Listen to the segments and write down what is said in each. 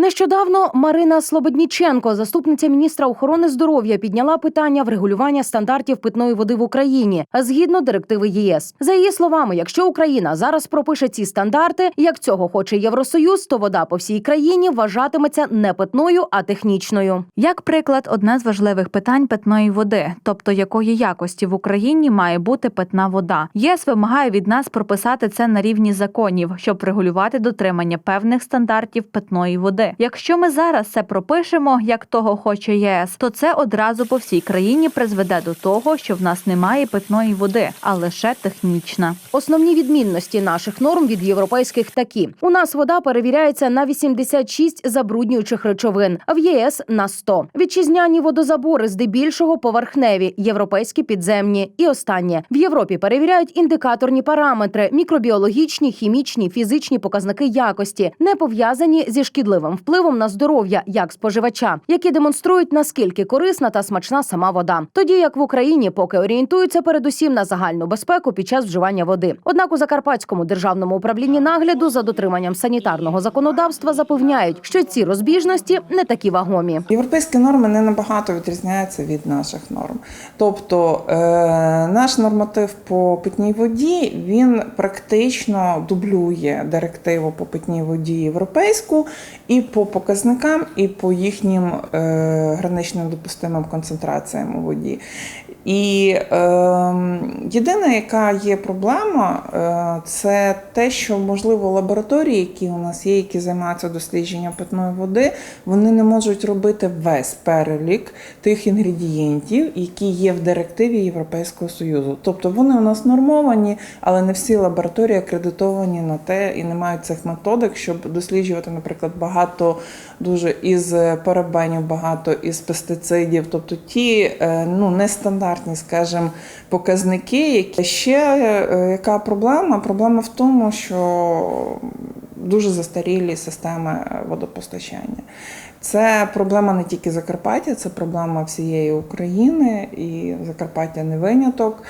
Нещодавно Марина Слободніченко, заступниця міністра охорони здоров'я, підняла питання врегулювання стандартів питної води в Україні згідно директиви ЄС. За її словами, якщо Україна зараз пропише ці стандарти, як цього хоче Євросоюз, то вода по всій країні вважатиметься не питною, а технічною. Як приклад, одне з важливих питань питної води, тобто якої якості в Україні має бути питна вода. ЄС вимагає від нас прописати це на рівні законів, щоб регулювати дотримання певних стандартів питної води. Якщо ми зараз це пропишемо, як того хоче ЄС, то це одразу по всій країні призведе до того, що в нас немає питної води, а лише технічна. Основні відмінності наших норм від європейських такі: у нас вода перевіряється на 86 забруднюючих речовин, а в ЄС на 100. Вітчизняні водозабори здебільшого поверхневі, європейські підземні. І останнє в Європі перевіряють індикаторні параметри, мікробіологічні, хімічні, фізичні показники якості, не пов'язані зі шкідливим впливом на здоров'я як споживача, які демонструють наскільки корисна та смачна сама вода. Тоді як в Україні поки орієнтуються передусім на загальну безпеку під час вживання води. Однак у Закарпатському державному управлінні нагляду за дотриманням санітарного законодавства запевняють, що ці розбіжності не такі вагомі. Європейські норми не набагато відрізняються від наших норм. Тобто е, наш норматив по питній воді він практично дублює директиву по питній воді європейську і по показникам, і по їхнім е, граничним допустимим концентраціям у воді. І е, єдина, яка є проблема, е, це те, що можливо лабораторії, які у нас є, які займаються дослідженням питної води, вони не можуть робити весь перелік тих інгредієнтів, які є в директиві Європейського Союзу. Тобто вони у нас нормовані, але не всі лабораторії акредитовані на те і не мають цих методик, щоб досліджувати, наприклад, багато дуже із парабенів, багато із пестицидів, тобто ті е, ну, нестандартні, скажімо, показники. Які ще е, яка проблема? Проблема в тому, що дуже застарілі системи водопостачання. Це проблема не тільки Закарпаття, це проблема всієї України, і Закарпаття не виняток.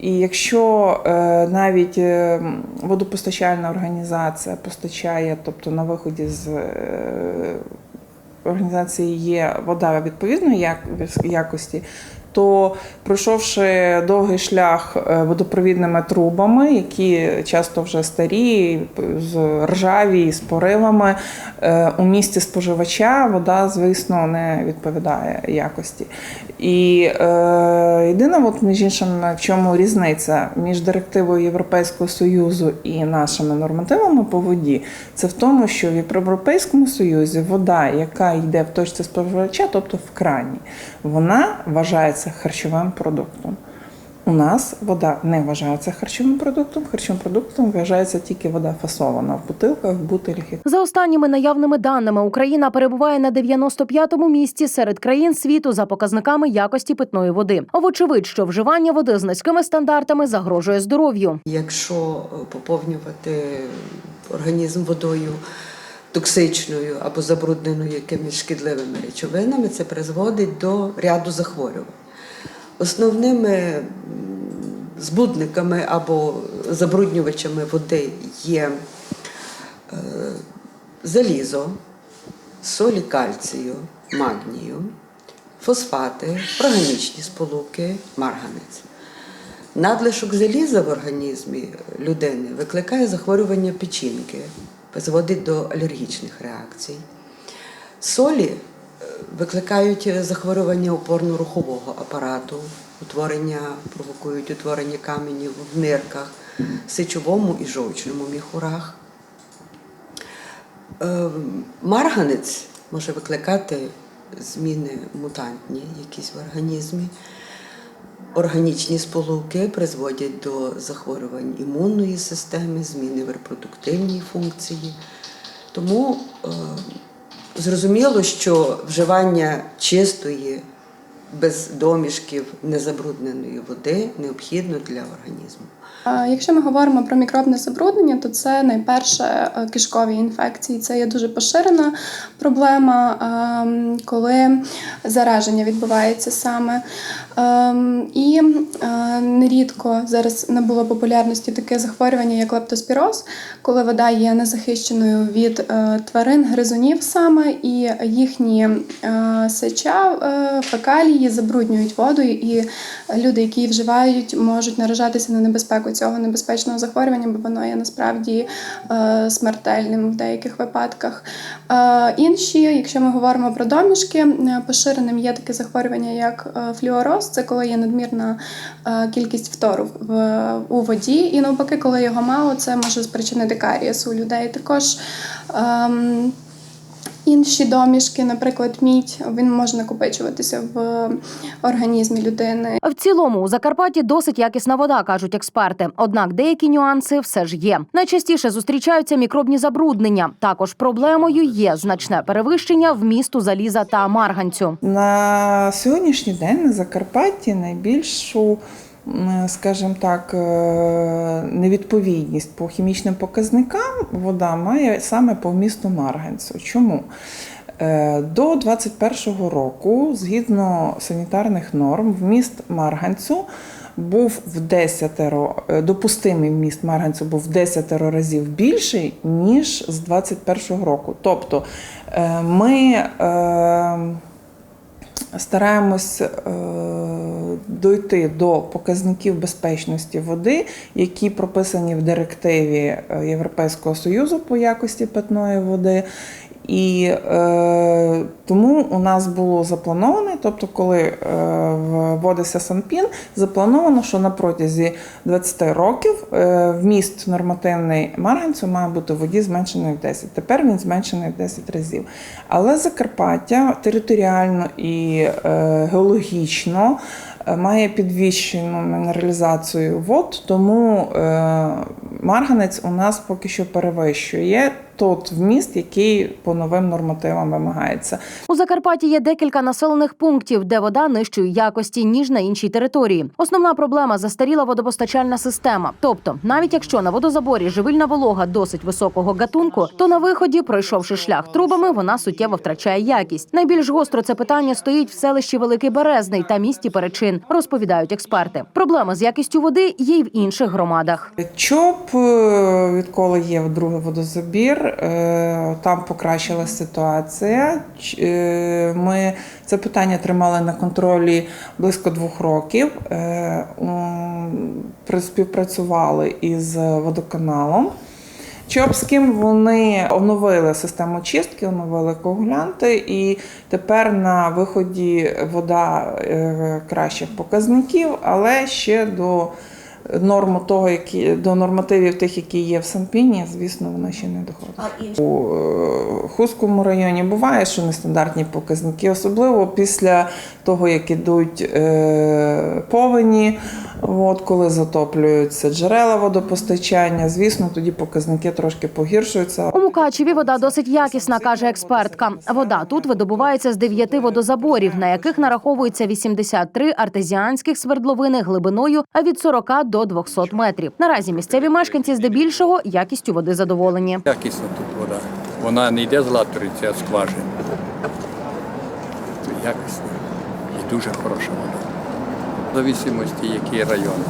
І якщо е, навіть е, водопостачальна організація постачає, тобто на виході з організації є вода відповідної якості, то пройшовши довгий шлях е, водопровідними трубами, які часто вже старі, з ржаві, з поривами, е, у місті споживача вода, звісно, не відповідає якості. І е, єдине, от, між іншим, в чому різниця між директивою Європейського Союзу і нашими нормативами по воді, це в тому, що в Європейському Союзі вода, яка йде в точці споживача, тобто в крані, вона вважається харчовим продуктом. У нас вода не вважається харчовим продуктом. Харчовим продуктом вважається тільки вода фасована в бутилках, в бутилях За останніми наявними даними, Україна перебуває на 95-му місці серед країн світу за показниками якості питної води. Вочевидь, що вживання води з низькими стандартами загрожує здоров'ю. Якщо е, поповнювати організм водою токсичною або забрудненою якимись шкідливими речовинами, це призводить до ряду захворювань. Основними збудниками або забруднювачами води є е, залізо, солі кальцію, магнію, фосфати, органічні сполуки, марганець. Надлишок заліза в організмі людини викликає захворювання печінки, призводить до алергічних реакцій. Солі викликають захворювання опорно-рухового апарату, утворення, провокують утворення каменів в нирках, сечовому і жовчному міхурах. Е, Марганець може викликати зміни мутантні якісь в організмі. Органічні сполуки призводять до захворювань імунної системи, зміни в репродуктивній функції. Тому е, зрозуміло, що вживання чистої, без домішків, незабрудненої води необхідно для організму. Якщо ми говоримо про мікробне забруднення, то це найперше е, кишкові інфекції. Це є дуже поширена проблема, ем, коли зараження відбувається саме. Ем, і е, нерідко зараз набуло популярності таке захворювання, як лептоспіроз, коли вода є незахищеною від е, тварин, гризунів саме, і їхні е, сеча, фекалії забруднюють воду, і люди, які її вживають, можуть наражатися на небезпеку цього небезпечного захворювання, бо воно є насправді смертельним в деяких випадках. Інші, якщо ми говоримо про домішки, поширеним є таке захворювання, як е, флюороз, це коли є надмірна е, кількість фтору у воді, і навпаки, коли його мало, це може спричинити карієс у людей. Також ем, інші домішки, наприклад, мідь, він може накопичуватися в організмі людини. В цілому у Закарпатті досить якісна вода, кажуть експерти. Однак деякі нюанси все ж є. Найчастіше зустрічаються мікробні забруднення. Також проблемою є значне перевищення вмісту заліза та марганцю. На сьогоднішній день на Закарпатті найбільшу, скажімо так, е, невідповідність по хімічним показникам вода має саме по вмісту марганцю. Чому? Е, До 2021 року, згідно санітарних норм, вміст марганцю був в 10, допустимий вміст марганцю був в 10 разів більший, ніж з 2021 року. Тобто е, ми е, стараємось е, дойти до показників безпечності води, які прописані в директиві е, Європейського Союзу по якості питної води. І е, тому у нас було заплановано, тобто, коли е, вводився Санпін, заплановано, що на протязі 20 років е, вміст нормативний марганцю має бути воді зменшений в 10. Тепер він зменшений в 10 разів. Але Закарпаття територіально і е, геологічно е, має підвищену мінералізацію вод, тому е, марганець у нас поки що перевищує тот вміст, який по новим нормативам вимагається. У Закарпатті є декілька населених пунктів, де вода нижчої якості ніж на іншій території. Основна проблема застаріла водопостачальна система. Тобто, навіть якщо на водозаборі живильна волога досить високого гатунку, то на виході, пройшовши шлях трубами, вона суттєво втрачає якість. Найбільш гостро це питання стоїть в селищі Великий Березний та місті Перечин, розповідають експерти. Проблеми з якістю води є й в інших громадах. ЧОП, е, відколи є другий водозабір, е, там покращилася ситуація. Е, Ми це питання тримали на контролі близько двох років. Е, Співпрацювали із водоканалом. Чопським вони оновили систему чистки, оновили коагулянти, і тепер на виході вода кращих показників, але ще до норму того, які до нормативів тих, які є в Санпіні, звісно, вона ще не доходить. У Хускому районі буває, що нестандартні показники, особливо після того, як ідуть е, повені, от, коли затоплюються джерела водопостачання, звісно, тоді показники трошки погіршуються. У Мукачеві вода досить якісна, каже експертка. Вода тут видобувається з дев'яти водозаборів, на яких нараховується 83 артезіанських свердловини глибиною від 40 до 200 метрів. Наразі місцеві мешканці здебільшого якістю води задоволені. Якісна тут вода. Вона не йде з латориці, а скважин. Якісна. І дуже хороша вода. Зависимості, який район.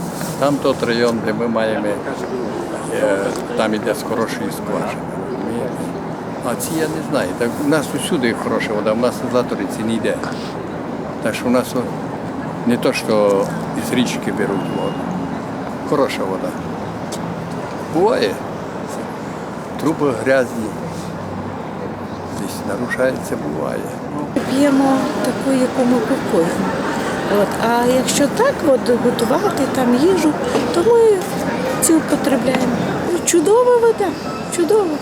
Там тот район, де ми маємо, е, там іде з хорошої скважини. А ці я не знаю. Так у нас усюди хороша вода, у нас з латориці не йде. Так що у нас не то, що із річки беруть воду. Хороша вода. Буває. Труби грязні. Десь нарушається, буває. П'ємо таку, яку ми купуємо. От. А якщо так от, готувати там їжу, то ми цю потребляємо. Чудова вода, чудова.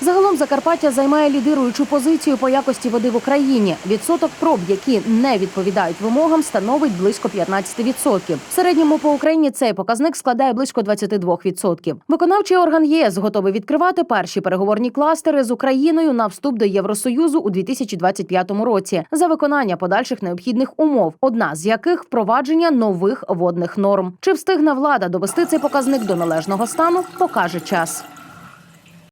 Загалом Закарпаття займає лідируючу позицію по якості води в Україні. Відсоток проб, які не відповідають вимогам, становить близько 15%. В середньому по Україні цей показник складає близько 22%. Виконавчий орган єС готовий відкривати перші переговорні кластери з Україною на вступ до Євросоюзу у 2025 році за виконання подальших необхідних умов, одна з яких впровадження нових водних норм. Чи встигне влада довести цей показник до належного стану, покаже час.